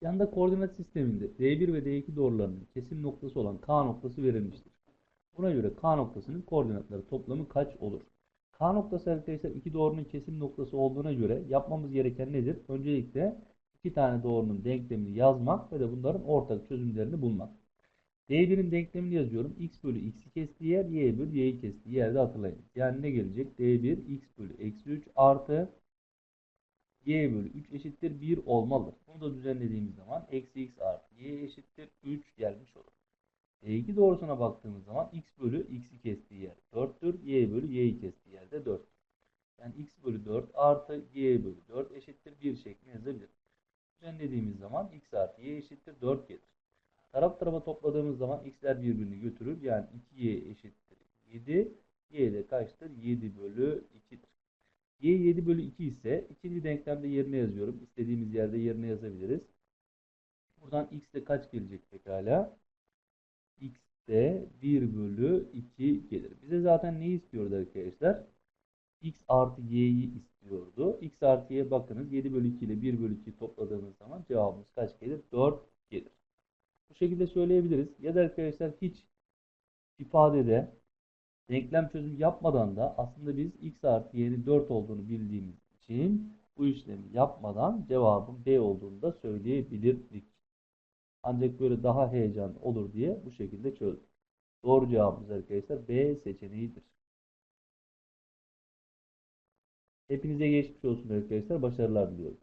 Yanda koordinat sisteminde D1 ve D2 doğrularının kesim noktası olan K noktası verilmiştir. Buna göre K noktasının koordinatları toplamı kaç olur? K noktası arkadaşlar iki doğrunun kesim noktası olduğuna göre yapmamız gereken nedir? Öncelikle iki tane doğrunun denklemini yazmak ve de bunların ortak çözümlerini bulmak. D1'in denklemini yazıyorum. X bölü x'i kestiği yer, y bölü y'yi kestiği yerde hatırlayın. Yani ne gelecek? D1 x bölü eksi 3 artı y bölü 3 eşittir 1 olmalıdır. Bunu da düzenlediğimiz zaman eksi x artı y eşittir 3 gelmiş olur. D2 doğrusuna baktığımız zaman x bölü x'i kestiği yer 4'tür. Y bölü y'yi kestiği yerde 4'tür. Yani x bölü 4 artı y bölü 4 eşittir 1 şeklinde yazabiliriz. Düzenlediğimiz zaman x artı y eşittir 4 gelir. Taraf tarafa topladığımız zaman x'ler birbirini götürür. Yani 2y eşittir 7. y de kaçtır? 7 bölü 2'dir. y 7 bölü 2 ise ikinci denklemde yerine yazıyorum. İstediğimiz yerde yerine yazabiliriz. Buradan x de kaç gelecek pekala? x de 1 bölü 2 gelir. Bize zaten neyi istiyordu arkadaşlar? x artı y'yi istiyordu. x artı y bakınız 7 bölü 2 ile 1 bölü 2 topladığımız zaman cevabımız kaç gelir? 4 gelir. Bu şekilde söyleyebiliriz. Ya da arkadaşlar hiç ifadede denklem çözümü yapmadan da aslında biz x artı y'nin 4 olduğunu bildiğimiz için bu işlemi yapmadan cevabın B olduğunu da söyleyebilirdik. Ancak böyle daha heyecan olur diye bu şekilde çözdük. Doğru cevabımız arkadaşlar B seçeneğidir. Hepinize geçmiş olsun arkadaşlar. Başarılar diliyorum.